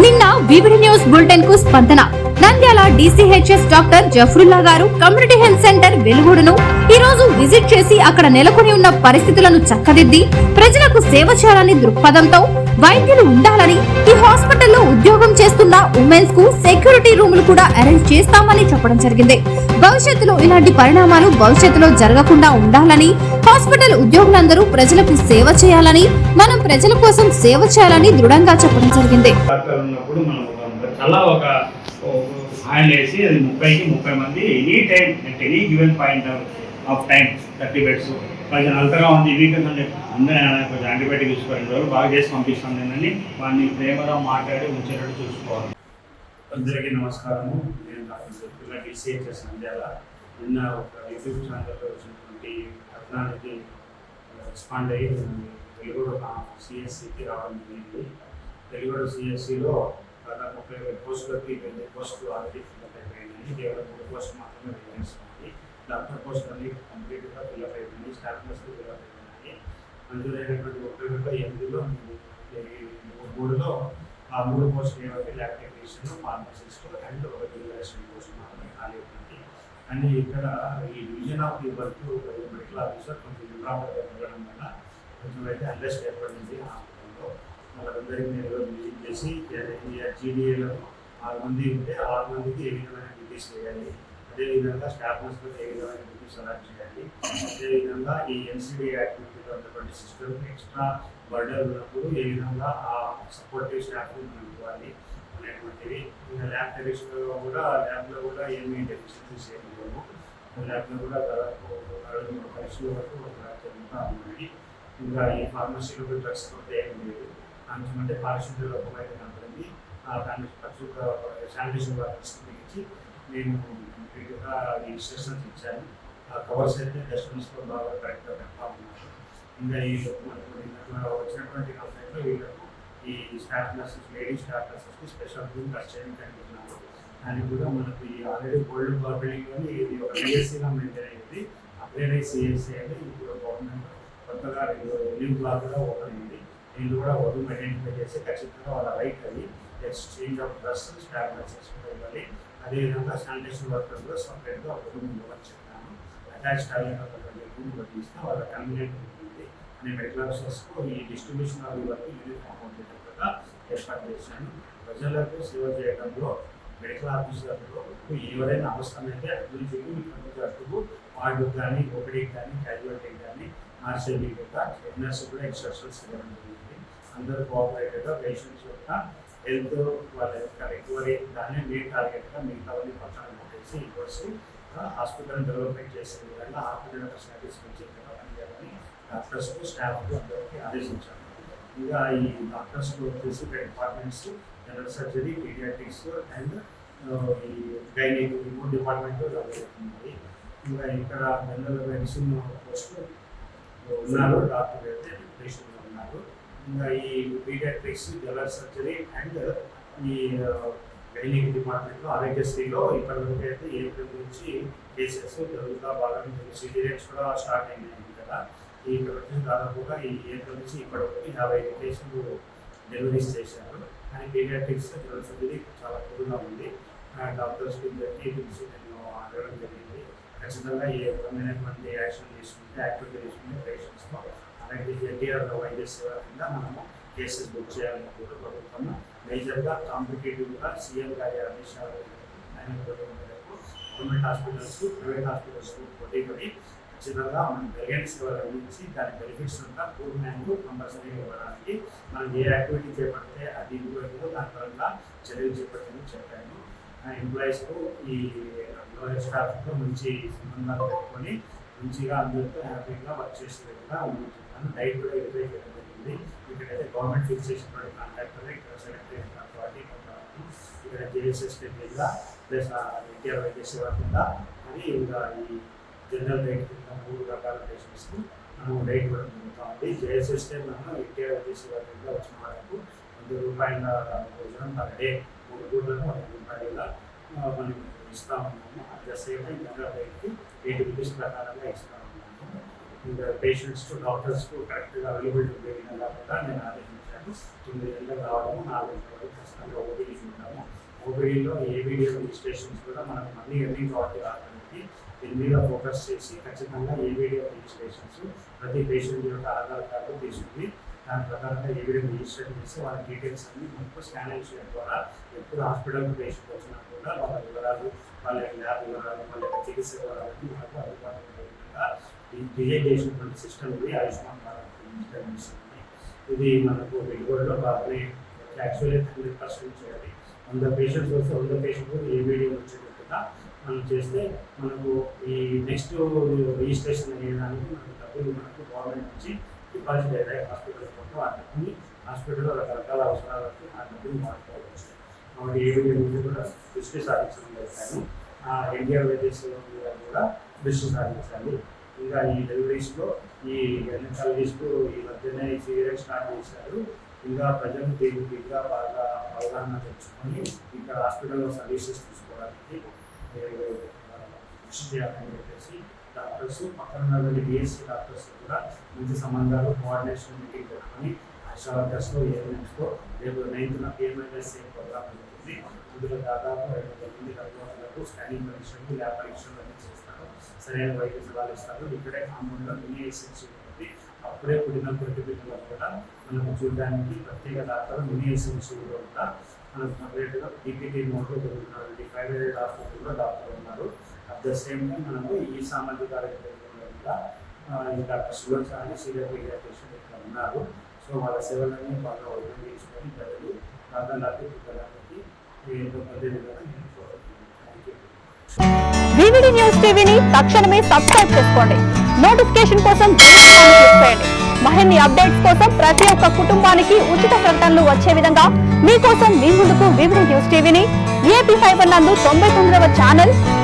నిన్న VVD news బులెటిన్కు స్పందన. Nandyal DCHS doctor Zafrulla గారు కమ్యూనిటీ హెల్త్ సెంటర్ వెలుగుడును ఈ రోజు విజిట్ చేసి అక్కడ నెలకొని ఉన్న పరిస్థితులను చక్కదిద్ది ప్రజలకు సేవ చేయాలని దృక్పథంతో వైద్యులు ఉండాలని ఈ హాస్పిటల్లో ఉద్యోగం చేస్తున్న ఉమెన్స్కు సెక్యూరిటీ రూములు కూడా అరేంజ్ చేస్తామని చెప్పడం జరిగింది. భవిష్యత్తులో ఇలాంటి పరిణామాలు భవిష్యత్తులో జరగకుండా ఉండాలని హాస్పిటల్ ఉద్యోగులందరూ ప్రజలకు సేవ చేయాలని మనం ప్రజల కోసం సేవ చేయాలని దృఢంగా చెప్పడం జరిగింది. ఉన్నప్పుడు మనం ఒక ఒక హ్యాండ్ వేసి అది ముప్పైకి ముప్పై మంది any time at any given point of time thirty beds కొంచెం అంతగా ఉంది వీకెండ్ అంటే అందరూ కొంచెం యాంటీబయాటిక్ తీసుకోవాలి రోజు బాగా చేసి పంపిస్తాం నేనని వాడిని ప్రేమగా మాట్లాడి ఉంచేటట్టు చూసుకోవాలి. అందరికీ నమస్కారము. నేను డాక్టర్ జడ్పిల్ల డిసిహెచ్ఎస్ నంద్యాల నిన్న ఒక యూట్యూబ్ ఛానల్లో వచ్చినటువంటి కథనానికి రెస్పాండ్ అయ్యి తెలుగు సిఎస్సికి రావడం జరిగింది. తెలుగు సిఎస్సిలో దాదాపు ముప్పై వేల పోస్టులకి ఇరవై పోస్టులు ఆల్రెడీ ఫిల్అప్ అయిపోయినాయి. కేవలం మూడు పోస్టులు మాత్రమే వేకెన్సీ ఉంది డాక్టర్ పోస్టులు అన్ని కంప్లీట్గా ఫిల్అప్ అయిపోయినాయి. స్టాఫ్ నర్సులు ఫిల్అప్ అయిపోయినాయి. మంజూరైనటువంటి ముప్పై వేల ఎనిమిదిలో మూడులో ఆ మూడు పోస్టులు ఏమంటే ల్యాబ్ టెక్నీషియన్ ఫార్మసిస్ట్ అండ్ ఒక డ్యూరేషన్ పోస్ట్ మాత్రమే ఖాళీ ఉంది అని ఇక్కడ ఈ division of the work medical officer కొంచెం ఇంప్రాపర్ జరగడం వల్ల కొంచెం అయితే అండర్స్ట్ ఏర్పడింది హాస్పిటల్లో వాళ్ళందరికీ నేను విజిట్ చేసి జీడీఏలో ఆరు మంది ఉంటే ఆరు మందికి ఏ విధమైన డ్యూటీస్ వేయాలి అదేవిధంగా స్టాఫ్ నర్స్లకు ఏ విధమైన డ్యూటీస్ అలాట్ చేయాలి? అదేవిధంగా ఈ ఎన్సీడీ యాక్టివిటీలో ఉన్నటువంటి సిస్టమ్ ఎక్స్ట్రా బర్డర్ ఉన్నప్పుడు ఏ విధంగా ఆ సపోర్టివ్ స్టాఫ్ మనం ఇవ్వాలి అనేటువంటివి ఇంకా ల్యాబ్ టెరిస్లో కూడా ల్యాబ్లో కూడా ఏమీ డెఫిషియన్సీస్ ఏమి లేవు. ల్యాబ్లో కూడా దాదాపు అరవై మూడు పరీక్షల వరకు జరుగుతూ ఉన్నాయి. ఇంకా ఈ ఫార్మసీలో డ్రగ్స్ కొరత ఏమి లేదు. కొంచెం అంటే పారిశుద్ధ్య లోపం అయితే కనపడింది. ఆ దాన్ని పరిశుద్ధ శానిటేషన్ వర్కర్స్ ఇచ్చి నేను కంప్లీట్గా ఈ ఇన్స్ట్రక్షన్స్ ఇచ్చాను ఆ కవర్స్ అయితే డస్ట్బిన్స్లో బాగా కరెక్ట్గా పెడతా ఉన్నారు. ఇంకా ఈ వచ్చినటువంటి కంప్లైంట్లో వీళ్ళకు ఈ స్టాఫ్ నర్సెస్ లేడీ స్టాఫ్ నర్సెస్కి స్పెషల్ రూమ్ కట్ చేయడానికి దానికి కూడా మనకు ఈ ఆల్రెడీ గోల్డ్ బిల్డింగ్లోని ఇది ఒక బిఎస్సీగా మెయింటైన్ అయ్యింది అప్లైడ్ అయ్యి సిఎస్సీ అని ఇప్పుడు గవర్నమెంట్ కొత్తగా రెండు లీవ్ బ్లాక్ కూడా ఓపెన్ అయింది. వీళ్ళు కూడా వధువు ఐడెంటిఫై చేసి ఖచ్చితంగా వాళ్ళ రైట్ అది exchange of dress staff nurses కూడా ఇవ్వాలి అదేవిధంగా శానిటేషన్ వర్కర్ కూడా సపరేట్గా ఒక రూమ్ ఇవ్వని చెప్పాను అటాచ్ టాయిలెట్ ఒక రూమ్ కూడా తీస్తే వాళ్ళ కన్వీనియంట్ ఉంటుంది అని మెడికల్ ఆఫీసర్స్కు ఈ డిస్ట్రిబ్యూషన్ ఆఫ్ వరకు యూనిఫామ్ ఉండేటట్టుగా ఏర్పాటు చేశాను ప్రజలకు సేవ చేయడంలో మెడికల్ ఆఫీసర్లు ఎవరైనా అవసరమైతే అభివృద్ధి అడ్డుకు వార్డు కానీ ఒకటికి కానీ క్యాజువాలిటీకి కానీ ఆర్సీబీ యొక్క నర్స్ కూడా ఇన్స్ట్రక్షన్స్ ఇవ్వడం జరిగింది. అందరూ కోఆపరేటివ్గా పేషెంట్స్ యొక్క హెల్త్ వాళ్ళ యొక్క రికవరీ దాన్ని మెయిన్ టార్గెట్గా మిగతావన్నీ పక్కన పెట్టేసి ఇవ్వచ్చు హాస్పిటల్ డెవలప్మెంట్ చేసే విధంగా హాస్పిటల్ ఫెసిలిటీస్ పెంచే విధంగా పనిచేయాలని డాక్టర్స్కు స్టాఫ్కు అందరికీ ఆదేశించాను ఇంకా ఈ డాక్టర్స్కు వచ్చేసి departments general surgery pediatrics and ఈ గైనిక్ ఈ మూడు డిపార్ట్మెంట్ జరుగుతుంది ఇంకా ఇక్కడ జనరల్ మెడిసిన్ పోస్ట్ ఉన్నారు డాక్టర్ అయితే పేషెంట్ ఉన్నారు. ఇంకా ఈ పీడియాట్రిక్స్ జనరల్ సర్జరీ అండ్ ఈ గైనిక్ డిపార్ట్మెంట్లో ఆరోగ్యశ్రీలో ఇప్పటివరకు అయితే ఏప్రిల్ నుంచి కేసెస్ జరుగుతా బాగా సిటీరియన్స్ కూడా స్టార్ట్ అయినాయి కదా. ఈ ఇక్కడ దాదాపుగా ఈ ఏప్రిల్ నుంచి ఇప్పటివరకు యాభై ఐదు కేసులు డెలివరీస్ చేశారు. కానీ పీడియాట్రిక్స్ జనరల్ సర్జరీ చాలా ఎక్కువగా ఉంది. డాక్టర్స్ ఇద్దరికి పిలిచి నేను అడగడం జరిగింది. ఖచ్చితంగా ఏ రకమైనటువంటి యాక్షన్ తీసుకుంటే యాక్టివిటీ తీసుకుంటే పేషెంట్స్తో అలాగే ఎన్టీఆర్ వైద్య సేవ కింద మనము కేసెస్ బుక్ చేయాలని కూడా ప్రభుత్వం మేజర్గా కాంపిటేటివ్గా సీఎం గారి ఆదేశాలు ఆయన మేరకు గవర్నమెంట్ హాస్పిటల్స్ ప్రైవేట్ హాస్పిటల్స్ పోటీ పడి ఖచ్చితంగా మనం మెరుగైన సేవలు అందించి దాని బెనిఫిట్స్ అంతా పూర్ణంగా కంపల్సరీగా ఇవ్వడానికి మనం ఏ యాక్టివిటీ చేపడితే అది ఇంప్రూవ్ దాని పరంగా చర్యలు చేపట్టని చెప్పాను. ఎంప్లాయీస్కు ఈ లోయర్ స్టాఫ్తో మంచి సంబంధాలు పెట్టుకొని మంచిగా అందరితో హ్యాపీగా వర్క్ చేసే విధంగా ఉంటున్నాను. డైట్ కూడా ఇరవై చేయడం జరిగింది. ఇక్కడైతే గవర్నమెంట్ ఫిక్స్ చేసిన కాంట్రాక్టర్ ఇక్కడ సెలెక్ట్ అయిన కాబట్టి ఇక్కడ జేఎస్ఎస్ కింద ప్లస్ ఎన్టీఆర్ వైద్య సేవ కింద అని ఇంకా ఈ జనరల్ డైట్ కింద మూడు రకాల పేషెంట్స్కి మనం డైట్ కూడా జరుగుతుంది జేఎస్ఎస్ మనం ఎన్టీఆర్ వైద్య సేవ కింద వచ్చిన వాళ్ళకు వంద రూపాయల భోజనం పర్ డే మూడు పూటలకు మనం ఇస్తా ఉన్నాము. At the same time general డైట్కి eighty rupees ప్రకారంగా ఇస్తా ఉన్నాము. ఇంకా పేషెంట్స్ డాక్టర్స్కు కరెక్ట్గా అవైలబిలిటీ ఉండే విధంగా కూడా నేను ఆలోచించాను తొమ్మిది గంటలకు రావడము నాలుగు గంటల వరకు ఖచ్చితంగా ఓపీడీ ఉంటాము ఓపీడీలో ఏబీడీ రిజిస్ట్రేషన్స్ కూడా మనకు మళ్ళీ ఎన్ని కావాలి రావడానికి దీని మీద ఫోకస్ చేసి ఖచ్చితంగా ఏబీడీ రిజిస్ట్రేషన్స్ ప్రతి పేషెంట్ యొక్క ఆధార్ కార్డు తీసుకుని దాని ప్రకారంగా ఏ విధంగా రిజిస్ట్రేషన్ చేసి వాళ్ళ డీటెయిల్స్ అన్ని మనకు స్కానింగ్ చేయడం ద్వారా ఎప్పుడు హాస్పిటల్కి పేషెంట్ వచ్చినా కూడా వాళ్ళ వివరాలు వాళ్ళ ల్యాబ్ వివరాలు వాళ్ళ యొక్క చికిత్స వివరాలన్నీ మనకు అందుబాటులో విధంగా ఈ క్రియేట్ చేసినటువంటి సిస్టమ్ ఇది ఆయుష్మాన్ భారత్ డిజిటల్ మిషన్ ఇది మనకు వెలుగులో బాగానే యాక్చువల్లీ హండ్రెడ్ పర్సెంట్ చేయాలి. వంద పేషెంట్స్ వస్తే వంద పేషెంట్ ఏ వీడియో వచ్చేటట్టుగా మనం చేస్తే మనకు ఈ నెక్స్ట్ రిజిస్ట్రేషన్ అయ్యేదానికి మనకు డబ్బులు మనకు గవర్నమెంట్ నుంచి డిపాజిట్ ఏదైనా హాస్పిటల్ మొత్తం ఆ డబ్బుని హాస్పిటల్లో రకరకాల అవసరాలు ఆ డబ్బుని వాడుకోవచ్చు కాబట్టి ఏ విధంగా కూడా దృష్టి సాధించడం జరిగాను ఆ ఎన్టీఆర్ మీద కూడా దృష్టి సాధించాలి. ఇంకా ఈ డెలివరీస్లో ఈ గైనకాలజిస్టు ఈ మధ్యనే సీరియల్ స్టార్ట్ చేశారు. ఇంకా ప్రజలు దీనికి ఇంకా బాగా అవగాహన తెచ్చుకొని ఇంకా హాస్పిటల్లో సర్వీసెస్ తీసుకోవడానికి కృషి చేయాలని చెప్పేసి డాక్టర్స్ పక్కన ఉన్నటువంటి బిఎస్సీ డాక్టర్స్ కూడా మంచి సంబంధాలు కోఆర్డినేషన్ మీటింగ్ పెట్టుకొని ఆశా వర్కర్స్లో ఏఎన్ఎంస్తో రేపు నైన్త్న పిఎంఐఎస్ఏ ప్రోగ్రామ్ ఉంటుంది. అందులో దాదాపు రెండు వందల మంది గర్భవతులకు స్కానింగ్ పరీక్షలు ల్యాబ్ పరీక్షలు అన్ని చేస్తారు. సరైన వైద్య సలహాలు ఇస్తారు. ఇక్కడే కామన్గా మినీ ఎస్ఎన్సీ ఉంటుంది. అప్పుడే పుట్టిన ప్రతి బిడ్డలకు కూడా మనకు చూడడానికి ప్రత్యేక డాక్టర్ మినీ ఎస్ఎన్సీ కూడా మనకు సపరేట్గా పీపీటీ మోడ్లో దొరుకుతున్నారు ఫైవ్ హండ్రెడ్ హాస్పిటల్లో డాక్టర్ ఉన్నారు. అట్ ద సేమ్ టైం మనకు ఈ సామాజిక కార్యక్రమంలో కూడా డాక్టర్ సుగర్ అని సీనియర్ పీడియాట్రిషియన్ ఇక్కడ ఉన్నారు. సో వాళ్ళ సేవలన్నీ బాగా ఉపయోగించుకొని ప్రజలు ప్రాంతాలకు పిల్లలకి ఎంతో పెద్ద విధంగా నేను వివిడి న్యూస్ టీవీని తక్షణమే సబ్స్క్రైబ్ చేసుకోండి. నోటిఫికేషన్ కోసం చేయండి. మరిన్ని అప్డేట్స్ కోసం ప్రతి ఒక్క కుటుంబానికి ఉచిత ప్రకటనలు వచ్చే విధంగా మీకోసం మీ ముందుకు వివిడి న్యూస్ టీవీని ఏపీ ఫైబర్ నందు తొంభై తొమ్మిదవ ఛానల్